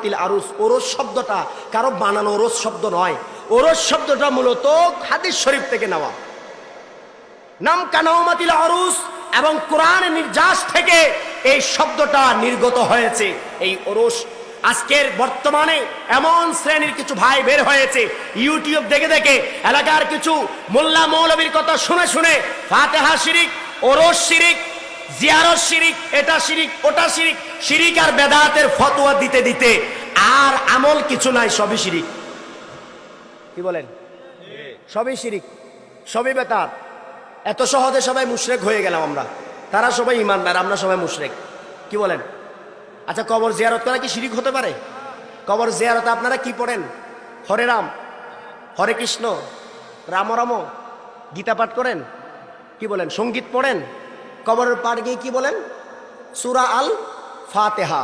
কানাওমাতিল আরুস, ওরস শব্দটা কারও বানানো ওরস শব্দ নয়। ওরস শব্দটা মূলত হাদিস শরীফ থেকে নেওয়া। নাম কানাওমাতিল আরুস এবং কোরআন নির্যাস থেকে এই শব্দটা নির্গত হয়েছে। এই ওরস আজকের বর্তমানে এমন শ্রেণির কিছু ভাই বের হয়েছে। ইউটিউব দেখে দেখে এলাকার কিছু মোল্লা মৌলবীর কথা শুনে শুনে ফাতেহা শিরিক, ওরস শিরিক জিয়ারত শিরিক, এটা শিরিক, ওটা শিরিক। শিরিক আর বেদাতের ফতোয়া দিতে দিতে আর আমল কিছু নাই, সবই শিরিক। কি বলেন? সবই শিরিক, সবই বেতার এত সহজে সবাই মুশরেক হয়ে গেলাম আমরা। তারা সবাই ইমানদার, আমরা সবাই মুশরেক। কি বলেন? আচ্ছা কবর জিয়ারত করা কি শিরিক হতে পারে? কবর জিয়ারত আপনারা কি পড়েন? হরে রাম, হরে কৃষ্ণ, রাম রাম, গীতা পাঠ করেন? কি বলেন? সংগীত পড়েন? কবরের পাঠ গিয়ে কি বলেন? সুরা আল ফাতেহা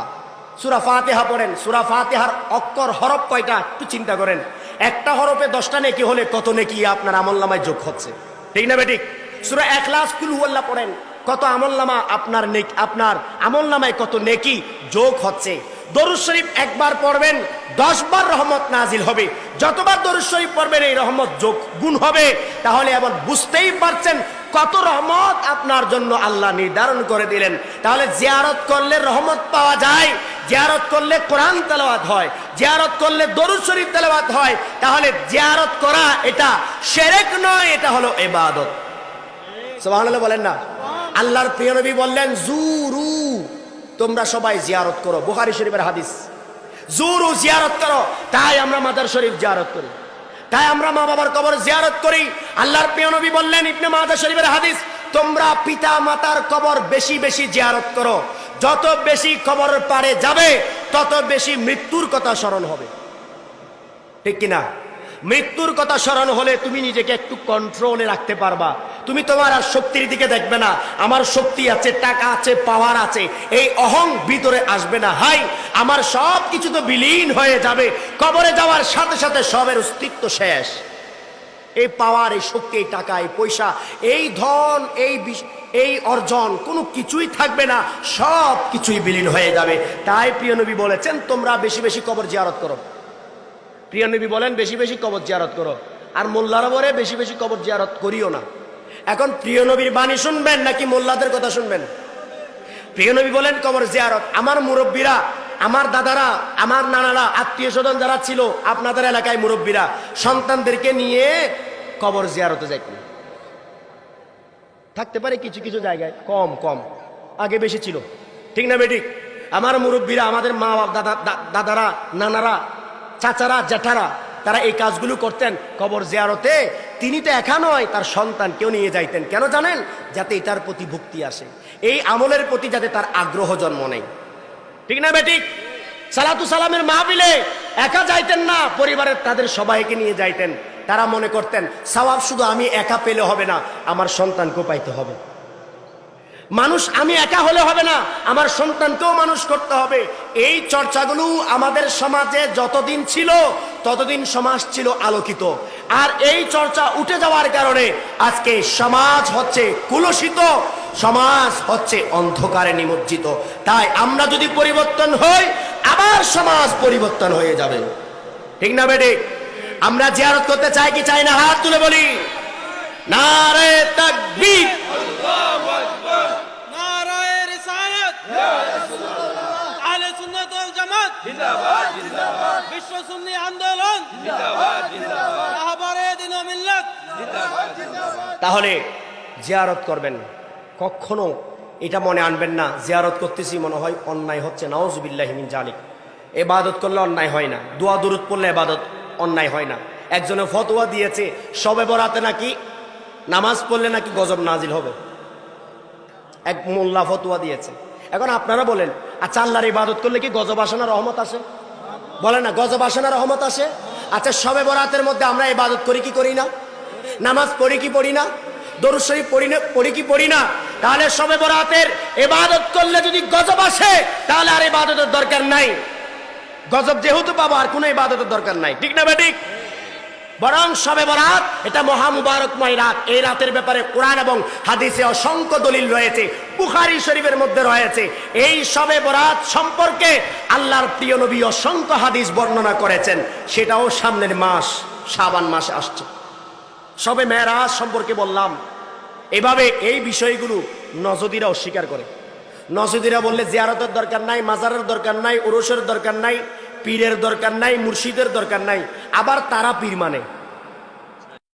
সুরা ফাতেহা পড়েন। সুরা ফাতেহার অক্ষর, হরফ কয়টা? একটু চিন্তা করেন। একটা হরফে দশটা নেকি হলে কত নেকি আপনার আমল নামায় যোগ হচ্ছে। ঠিক না বেটিক সুরা এক লাস কুলহুয়াল্লা পড়েন। কত আমল নামা আপনার আপনার আমল নামায় কত নেকি যোগ হচ্ছে। দরুদ শরীফ একবার পড়বেন দশ বার রহমত নাজিল হবে। যতবার দরুদ শরীফ পড়বেন, এই রহমত যোগ গুণ হবে। তাহলে এমন বুঝতেই পারছেন কত রহমত আপনার জন্য আল্লাহ নির্ধারণ করে দিলেন। তাহলে জিয়ারত করলে রহমত পাওয়া যায়, জিয়ারত করলে কোরআন তেলাওয়াত হয়, জিয়ারত করলে দরুদ শরীফ তেলাওয়াত হয়। তাহলে জিয়ারত করা এটা সেরেক নয়, এটা হলো এবাদত সুবহানাল্লাহ বলেন না? আল্লাহর প্রিয় নবী বললেন, জুরু তোমরা সবাই জিয়ারত করো। বুখারী শরীফের হাদিস। জুরু জিয়ারত করো। তাই আমরা মাদার শরীফ জিয়ারত করি। তাই আমরা মা বাবার কবর জিয়ারত করি। আল্লাহর নবী বললেন, ইবনে মাদার শরীফের হাদিস, তোমরা পিতা মাতার কবর বেশি বেশি জিয়ারত করো। যত বেশি কবর পারে যাবে, তত বেশি মৃত্যুর কথা স্মরণ হবে। ঠিক কিনা? মৃত্যুর কথা স্মরণ হলে তুমি নিজেকে একটু কন্ট্রোলে রাখতে পারবা। তুমি তোমার আর শক্তির দিকে দেখবে না। আমার শক্তি আছে, টাকা আছে পাওয়ার আছে। এই অহং ভিতরে আসবে না। হাই, আমার সব কিছু তো বিলীন হয়ে যাবে। কবরে যাওয়ার সাথে সাথে সবের অস্তিত্ব শেষ। এই পাওয়ার এই শক্তি, এই টাকা, এই পয়সা, এই ধন, এই এই অর্জন, কোনো কিছুই থাকবে না। সব কিছুই বিলীন হয়ে যাবে। তাই প্রিয় নবী বলেছেন, তোমরা বেশি বেশি কবর জিয়ারত করো। প্রিয় নবী বলেন, বেশি বেশি কবর জিয়ারত করো। আর মোল্লারা বলে বেশি বেশি কবর জিয়ারত করিও না। এখন প্রিয় নবীর বাণী শুনবেন নাকি মোল্লাদের কথা শুনবেন? প্রিয় নবী বলেন, কবর জিয়ারত। আমার মুরব্বীরা, আমার দাদারা, আমার নানারা, আত্মীয় স্বজন যারা ছিল, আপনাদের এলাকায় মুরব্বীরা, সন্তানদেরকে নিয়ে কবর জিয়ারতে যাইতেন। থাকতে পারে কিছু কিছু জায়গায়, কম কম, আগে বেশি ছিল। ঠিক না বেঠিক আমার মুরব্বীরা, আমাদের মা বাপ দাদা দাদারা, নানারা চাচারা, জ্যাঠারা, তারা এই কাজগুলো করতেন কবর জিয়ারতে। তিনি তো একা নয়, তার সন্তান কেউ নিয়ে যাইতেন। কেন জানেন? যাতে এটার প্রতি ভক্তি আসে। এই আমলের প্রতি যাতে তার আগ্রহ জন্ম নেয়। ঠিক না বেঠিক সালাতু সালামের মাহফিলে একা যাইতেন না, পরিবারের তাদের সবাইকে নিয়ে যাইতেন। তারা মনে করতেন, সওয়াব শুধু আমি একা পেলে হবে না, আমার সন্তানকেও পাইতে হবে। মানুষ আমি একা হলে হবে না, আমার সন্তানকেও মানুষ করতে হবে। এই চর্চাগুলো আমাদের সমাজে যতদিন ছিল, ততদিন সমাজ ছিল আলোকিত। আর এই চর্চা উঠে যাওয়ার কারণে আজকে সমাজ হচ্ছে কুলসিত, সমাজ হচ্ছে অন্ধকারে নিমজ্জিত। তাই আমরা যদি পরিবর্তন হই, আবার সমাজ পরিবর্তন হয়ে যাবে। ঠিক না বেটে? আমরা জিয়ারত করতে চাই কি চাই না? হাত তুলে বলি। নারে তাকবীর। জিন্দাবাদ জিন্দাবাদ। বিশ্ব সুন্নি আন্দোলন। জিন্দাবাদ জিন্দাবাদ। দিন তাহলে জিয়ারত করবেন। কখনো এটা মনে আনবেন না জিয়ারত করতেছি মনে হয় অন্যায় হচ্ছে নাওজুবিল্লাহ মিন জালিক। এবাদত করলে অন্যায় হয় না দোয়া দুরুদ পড়লে এবাদত অন্যায় হয় না। একজনে ফতোয়া দিয়েছে সবে বরাতে নাকি নামাজ পড়লে নাকি গজব নাজিল হবে। এক মোল্লা ফতোয়া দিয়েছে। এখন আপনারা বলেন আচ্ছা আল্লাহর ইবাদত করলে কি গজব রহমত আসে? বলে না, গজব রহমত আসে? আচ্ছা সবে বরাতের মধ্যে আমরা ইবাদত করি কি করি না? নামাজ পড়ি কি পড়ি না? দরুদ পড়ি না, পড়ি কি পড়ি না? তাহলে সবে বরাতের ইবাদত করলে যদি গজব আসে, তাহলে আর ইবাদতের দরকার নাই। গজব যেহেতু পাবো, আর কোনো ইবাদতের দরকার নাই। ঠিক না বেঠিক বরং সবে বরাত, এটা মহামুবারকময় রাত। এই রাতের ব্যাপারে কোরআন এবং হাদিসে অসংখ্য দলিল রয়েছে, বুখারি শরীফের মধ্যে রয়েছে। এই সবে বরাত সম্পর্কে আল্লাহর প্রিয় নবী অসংখ্য হাদিস বর্ণনা করেছেন। সেটাও সামনের মাস সাবান মাসে আসছে। সবে মেয়েরাজ সম্পর্কে বললাম, এভাবে এই বিষয়গুলো নজদিরা অস্বীকার করে। নজদিরা বললে, জিয়ারতের দরকার নাই, মাজারের দরকার নাই, ওরসের দরকার নাই পীরের দরকার নাই মুর্শিদের দরকার নাই আবার তারা পীর মানে।